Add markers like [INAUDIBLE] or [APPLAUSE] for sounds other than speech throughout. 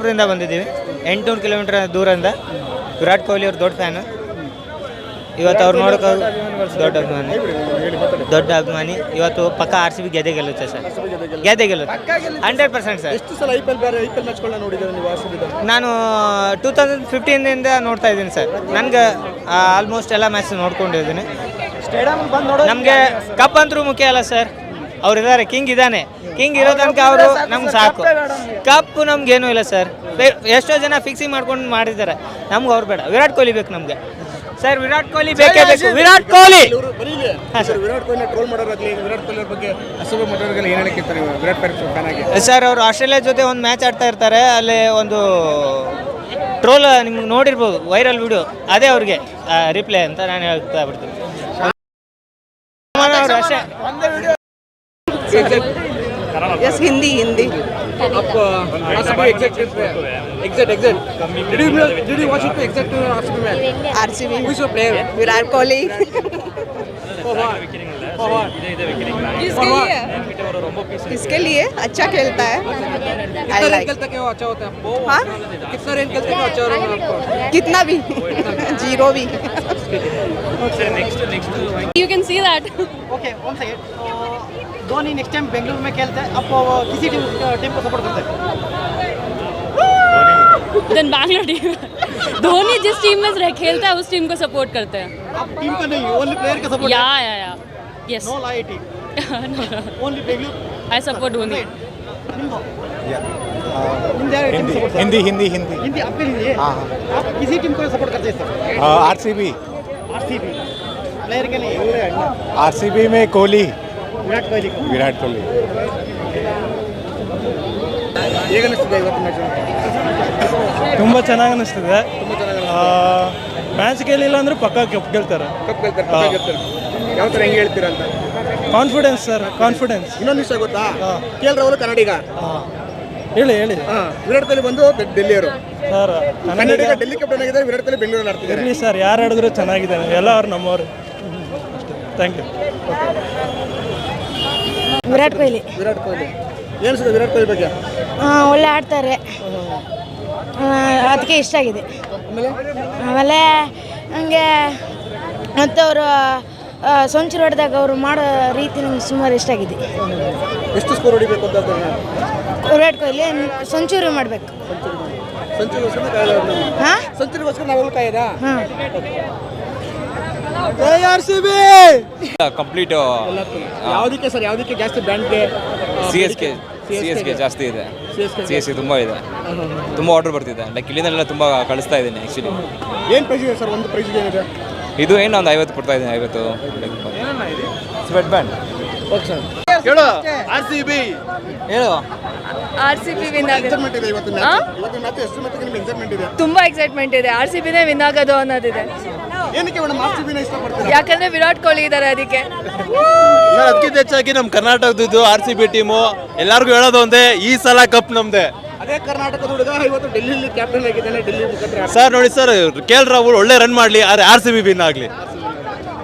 ಕುಂದಾಪುರದಿಂದ ಬಂದಿದ್ದೀವಿ. ಎಂಟುನೂರು ಕಿಲೋಮೀಟರ್ ದೂರದಿಂದ. ವಿರಾಟ್ ಕೊಹ್ಲಿ ಅವ್ರ ದೊಡ್ಡ ಫ್ಯಾನು. ಇವತ್ತು ಅವ್ರು ನೋಡೋಕೆ ದೊಡ್ಡ ಅಭಿಮಾನಿ. ದೊಡ್ಡ ಅಭಿಮಾನಿ. ಇವತ್ತು ಪಕ್ಕ ಆರ್ ಸಿ ಬಿ ಗೆದ್ದೆ ಗೆಲ್ಲುತ್ತೆ ಸರ್. ಗೆದ್ದೆ ಗೆಲ್ಲುತ್ತೆ. Hundred percent sir. ಎಷ್ಟು ಸಲ ಐ ಪಿ ಎಲ್ ಬೇರೆ ಐ ಪಿ ಎಲ್ ಮ್ಯಾಚ್ಗಳನ್ನ ನೋಡಿದ್ದಾರೆ ನೀವು ಆರ್ ಸಿ ಬಿದ? ನಾನು ಟೂ ತೌಸಂಡ್ ಫಿಫ್ಟೀನಿಂದ ನೋಡ್ತಾ ಇದ್ದೀನಿ ಸರ್. ನನಗೆ ಆಲ್ಮೋಸ್ಟ್ ಎಲ್ಲ ಮ್ಯಾಚ್ ನೋಡ್ಕೊಂಡಿದ್ದೀನಿ. ನಮಗೆ ಕಪ್ ಅಂತರೂ ಮುಖ್ಯ ಅಲ್ಲ ಸರ್. ಅವ್ರು ಇದ್ದಾರೆ ಕಿಂಗ್ ಇದ್ದಾನೆ. ಕಿಂಗ್ ಇರೋ ತನಕ ಅವರು ನಮ್ಗೆ ಸಾಕು. ಕಪ್ ನಮ್ಗೇನು ಇಲ್ಲ ಸರ್. ಎಷ್ಟೋ ಜನ ಫಿಕ್ಸಿಂಗ್ ಮಾಡ್ಕೊಂಡು ಮಾಡಿದ್ದಾರೆ. ನಮ್ಗೆ ಅವ್ರು ಬೇಡ. ವಿರಾಟ್ ಕೊಹ್ಲಿ ಬೇಕು ನಮಗೆ. ಸರ್ ವಿರಾಟ್ ಕೊಹ್ಲಿ ಬೇಕೇ ಬೇಕು. ವಿರಾಟ್ ಕೊಹ್ಲಿ! ವಿರಾಟ್ ಕೊಹ್ಲಿ ಟ್ರೋಲ್ ಮಾಡೋರಾಗ್ಲಿ ವಿರಾಟ್ ಕೊಹ್ಲಿ ಬಗ್ಗೆ ಅಸಭ್ಯ ಮಾಡೋರಿಗೆಲ್ಲ ಏನು ಹೇಳಕ್ಕೆ ವಿರಾಟ್ ಕೊಹ್ಲಿ ಫ್ಯಾನ್ ಆಗಿ. ಸರ್ ಅವರು ಆಸ್ಟ್ರೇಲಿಯಾ ಜೊತೆ ಒಂದು ಮ್ಯಾಚ್ ಆಡ್ತಾ ಇರ್ತಾರೆ. ಅಲ್ಲಿ ಒಂದು ಟ್ರೋಲ್ ನಿಮ್ಗೆ ನೋಡಿರ್ಬೋದು. ವೈರಲ್ ವಿಡಿಯೋ ಅದೇ ಅವ್ರಿಗೆ ರಿಪ್ಲೈ ಅಂತ ನಾನು ಹೇಳ್ತಾ ಬಿಡ್ತೀನಿ. ಅಷ್ಟೇ यस हिंदी हिंदी आप RCB exact exact exact did you did you watch it exact RCB match RCB who is your player Virat Kohli इसके लिए? अच्छा खेलता है। कितना खेलता अच्छा होता है? हाँ? कितना खेलते अच्छा रन आपको? कितना भी। ज़ीरो भी। You can see that. Okay one second Dhoni next time Bengaluru में खेलते हैं आप किसी टीम टीम को सपोर्ट करते हैं? Then Bangalore team. धोनी जिस टीम में रह- खेलता है उस टीम को सपोर्ट करते हैं। आप टीम का नहीं ओनली प्लेयर का सपोर्ट या या या। Yes no lie team only Bengaluru I support Dhoni team Hindi Hindi Hindi Hindi आपके लिए हाँ आप किसी टीम को सपोर्ट करते हैं सर हाँ R C B RCB player के नहीं आर सी बी में कोहली। ವಿರಾಟ್ ಕೊಹ್ಲಿ ವಿರಾಟ್ ಕೊಹ್ಲಿ. ಹೇಗೆ ಅನಿಸ್ತಿದೆ ಇವತ್ತು ಮ್ಯಾಚ್ ತುಂಬ ಚೆನ್ನಾಗಿ ಅನಿಸ್ತಿದೆ ಮ್ಯಾಚ್ ಗೆಲ್ಲಿಲ್ಲ ಅಂದ್ರೆ ಪಕ್ಕ ಕಪ್ ಗೆಲ್ತಾರೆ ಕಪ್ ಗೆಲ್ತಾರೆ ಕಪ್ ಗೆಲ್ತಾರೆ ಯಾವ ಥರ ಹೆಂಗೆ ಹೇಳ್ತೀರಾ ಅಂತ? ಕಾನ್ಫಿಡೆನ್ಸ್ ಸರ್ ಕಾನ್ಫಿಡೆನ್ಸ್ ಇನ್ನೊಂದು ವಿಷಯ ಗೊತ್ತಾ? ಕೆ ಎಲ್ ರಾಹುಲ್ ಕನ್ನಡಿಗ? ಹೇಳಿ ಹೇಳಿ. ವಿರಾಟ್ ಕೊಹ್ಲಿ ಬಂದು ಡೆಲ್ಲಿಯರು ಸರ್ ಕನ್ನಡಿಗ ಡೆಲ್ಲಿ ಕ್ಯಾಪ್ಟನ್ ಆಗಿದ್ದಾರೆ ವಿರಾಟ್ ಕೊಹ್ಲಿ ಬೆಂಗಳೂರು ಆಡ್ತಿದ್ದಾರೆ. ಇರಲಿ ಸರ್ ಯಾರು ಆಡಿದ್ರು ಚೆನ್ನಾಗಿದ್ದಾರೆ ಎಲ್ಲ ಅವ್ರು ನಮ್ಮವರು. Thank you Virat Kohli. Virat Kohli. ಏನು ಅನ್ಸುತ್ತೆ ವಿರಾಟ್ ಕೊಹ್ಲಿ ಬಗ್ಗೆ? ಒಳ್ಳೆ ಆಡ್ತಾರೆ. ಅದಕ್ಕೆ ಇಷ್ಟ ಆಗಿದೆ. ಆಮೇಲೆ? ಹಂಗೆ ಮತ್ತು ಅವರು ಸೊಂಚೂರು ಹೊಡೆದಾಗ ಅವರು ಮಾಡೋ ರೀತಿ ನಮ್ಗೆ ಸುಮಾರು ಇಷ್ಟ ಆಗಿದೆ. ಎಷ್ಟು ಸ್ಕೋರ್ ಹೊಡಿಬೇಕು ಅಂತ ವಿರಾಟ್ ಕೊಹ್ಲಿ ಸೊಂಚೂರಿ ಮಾಡಬೇಕು. ಹಾಂ? ಸೆಂಚುರಿಗೋಸ್ಕರ ನಾವೆಲ್ಲ ಕಾಯ್ದಾ? ಹಾಂ. ಕಂಪ್ಲೀಟ್ ಯಾವುದಕ್ಕೆ ಸರ್ ಯಾವುದಕ್ಕೆ ಜಾಸ್ತಿ ಬ್ಯಾಂಡ್ಗೆ C S K C S K ಜಾಸ್ತಿ ಇದೆ. ಸಿ ಎಸ್ ಕೆ ತುಂಬ ಇದೆ. ತುಂಬ ಆರ್ಡರ್ ಬರ್ತಿದೆ. ಲೈಕ್ ಇಲ್ಲಿಂದಲೆಲ್ಲ ತುಂಬ ಕಳಿಸ್ತಾ ಇದ್ದೀನಿ ಆ್ಯಕ್ಚುಲಿ ಏನು ಪ್ರೈಸ್ ಇದೆ ಸರ್ ಒಂದು ಪ್ರೈಸ್ ಏನಿದೆ? ಇದು ಏನು ಒಂದು ಐವತ್ತು ಕೊಡ್ತಾ ಇದ್ದೀನಿ ಐವತ್ತು. Sweat band okay sir. ಹೇಳು ಆರ್ ಸಿ ಬಿ. ಹೇಳು. R C B win excitement ಇದೆ ಇವತ್ತು ಮ್ಯಾಚ್ ಇವತ್ತು ಮ್ಯಾಚ್ ಎಷ್ಟು ಮಟ್ಟಿಗೆ ನಿಮ್ಗೆ ಎಕ್ಸೈಟ್ಮೆಂಟ್ ಇದೆ? ತುಂಬಾ ಎಕ್ಸೈಟ್ಮೆಂಟ್ ಇದೆ. ಆರ್ ಸಿ ಬಿನೇ ವಿನ್ ಆಗೋದು ಅನ್ನೋದಿದೆ. ಏನಕ್ಕೆ ಮೇಡಮ್ ಆರ್ ಸಿ ಬಿನ ಇಷ್ಟಪಡ್ತೀರಾ? ಯಾಕಂದ್ರೆ ವಿರಾಟ್ ಕೊಹ್ಲಿ ಇದ್ದಾರೆ ಅದಕ್ಕೆ. ಸರ್ ಅದಕ್ಕಿಂತ ಹೆಚ್ಚಾಗಿ ನಮ್ಮ ಕರ್ನಾಟಕದ್ದು ಆರ್ ಸಿ ಬಿ ಟೀಮು ಎಲ್ಲರಿಗೂ ಹೇಳೋದು ಒಂದೇ ಈ ಸಲ ಕಪ್ ನಮ್ದೆ. ಅದೇ ಕರ್ನಾಟಕದ ಹುಡುಗ ಇವತ್ತು ಡೆಲ್ಲಿ ಕ್ಯಾಪ್ಟನ್ ಆಗಿದ್ದಾನೆ ಡೆಲ್ಲಿ ಮುಖಾಂತರ ಸರ್ ನೋಡಿ ಸರ್ ಕೆ ಎಲ್ ರಾಹುಲ್ ಒಳ್ಳೆ ರನ್ ಮಾಡ್ಲಿ ಆದ್ರೆ ಆರ್ ಸಿ ಬಿ ವಿನ್ ಆಗಲಿ.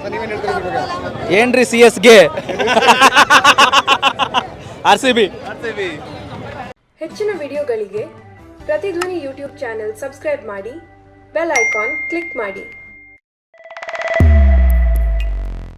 ಇದ್ರ ಏನ್ರಿ [LAUGHS] ಸಿ ಎಸ್ಗೆ ಆರ್ ಸಿ ಬಿ. ಹೆಚ್ಚಿನ ವಿಡಿಯೋಗಳಿಗೆ ಪ್ರತಿಧ್ವನಿ ಯೂಟ್ಯೂಬ್ ಚಾನೆಲ್ ಸಬ್ಸ್ಕ್ರೈಬ್ ಮಾಡಿ ಬೆಲ್ ಐಕಾನ್ ಕ್ಲಿಕ್ ಮಾಡಿ.